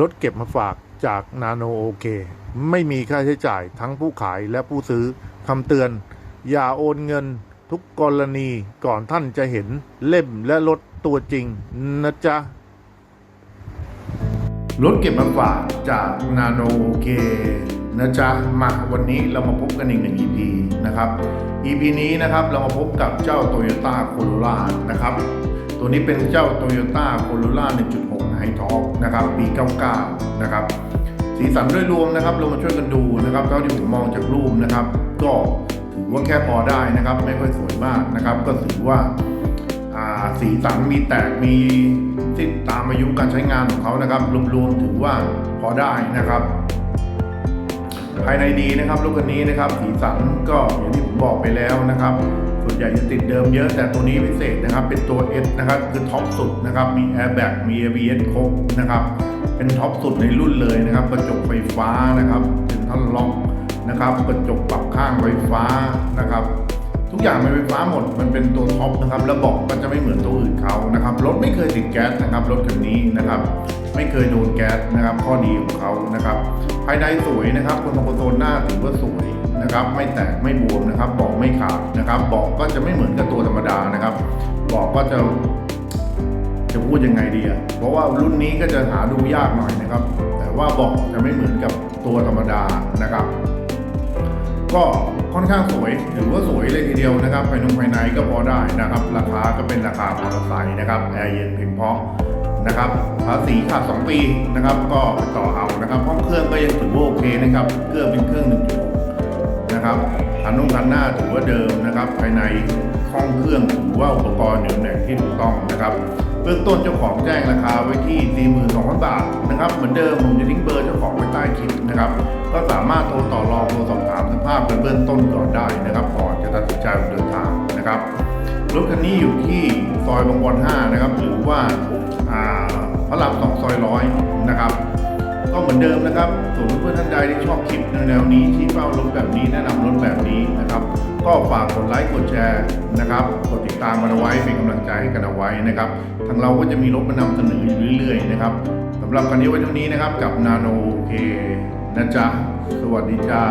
รถเก็บมาฝากจากนาโนโอเค ไม่มีค่าใช้จ่ายทั้งผู้ขายและผู้ซื้อคำเตือน อย่าโอนเงินทุกกรณีก่อนท่านจะเห็นเล่มและรถตัวจริงนะจ๊ะ รถเก็บมาฝากจากนาโนโอเคนะจ๊ะมาวันนี้เรามาพบกันอีกหนึ่ง EP นะครับ EP นี้นะครับเรามาพบกับเจ้า Toyota Corolla นะครับ ตัวนี้เป็นเจ้า Toyota Corolla 1.6 High Top นะครับ ปี 99 นะครับ สีสันโดยรวมนะครับ เรามาช่วยกันดูนะครับเท่าที่ผมมองจากรูปนะครับ ก็ถือว่าแค่พอได้นะครับ ไม่ค่อยสวยมากนะครับ ก็ถือว่าอ่าสีสันมีแตกมีที่ตามอายุการใช้งานของเขานะครับรวมๆถือว่าพอได้นะครับ ภายในดีนะครับรถคันนี้นะครับ สีสันก็อย่างที่ผมบอกไปแล้วนะครับ ใหญ่จะติดเดิมเยอะแต่ตัวนี้พิเศษนะครับ เป็นตัว S นะครับคือท็อปสุดนะครับ มี Airbag มี ABS ครบนะครับ เป็นท็อปสุดในรุ่นเลยนะครับ กระจกไฟฟ้านะครับเป็นท่านล็อกนะครับ กระจกปรับข้างไฟฟ้านะครับ ทุกอย่างเป็นไฟฟ้าหมดมันเป็นตัวท็อปนะครับแล้วบอกก็จะไม่เหมือนตัวอื่นเขานะครับรถไม่เคยติดแก๊สนะครับรถคันนี้นะครับไม่เคยโดนแก๊สนะครับ ข้อดีของเขานะครับ ภายในสวยนะครับคนคอนโซลหน้าถือว่าสวย นะครับ ไม่แตกไม่บวมนะครับบอกไม่ขาดนะครับบอกก็จะไม่เหมือนกับตัวธรรมดานะครับ บอกก็จะจะพูดยังไงดีอะเพราะว่ารุ่นนี้ก็จะหาดูยากหน่อยนะครับ แต่ว่าบอกจะไม่เหมือนกับตัวธรรมดานะครับ ก็ค่อนข้างสวยถือว่าสวยเลยทีเดียวนะครับภายนงภายในก็พอได้นะครับ ราคาก็เป็นราคามอเตอร์ไซนะครับแอร์เย็นเพียงพอนะครับภาษีขาด2ปีนะครับ ก็ต่อเอานะครับห้องเครื่องก็ยังถือว่าโอเคนะครับเครื่องเป็นเครื่อง1.6นะครับคั นุ่งคันหน้าถือว่าเดิมนะครับ ภายในห้องเครื่องถือว่าอุปกรณ์อยู่ในแข่งที่ถูกต้องนะครับเบื้องต้นเจ้าของแจ้งราคาไว้ที่ 42,000 บาทนะครับ เหมือนเดิมผมจะทิ้งเบอร์เจ้าของไว้ใต้คลิปนะครับ ก็สามารถโทรต่อรองโทรสอบถามสภาพกันเบื้องต้นก่อนได้นะครับก่อนจะตัดสินใจเดินทางนะครับรถคันนี้อยู่ที่ซอยบางบอน5นะครับ หรือว่าอ่าพระรามสองซอยร้อยนะครับ ก็เหมือนเดิมนะครับส่วนเพื่อนท่านใดที่ชอบคลิปแนวนี้ที่เป้ารถแบบนี้แนะนำรถแบบนี้นะครับ ก็ฝากกดไลค์กดแชร์นะครับกดติดตามกันเอาไว้เป็นกำลังใจให้กันเอาไว้นะครับทางเราก็จะมีรถมานำเสนออยู่เรื่อยๆนะครับสำหรับคันนี้ไว้เท่านี้นะครับกับนาโนโอเคนะจ๊ะสวัสดีจ้า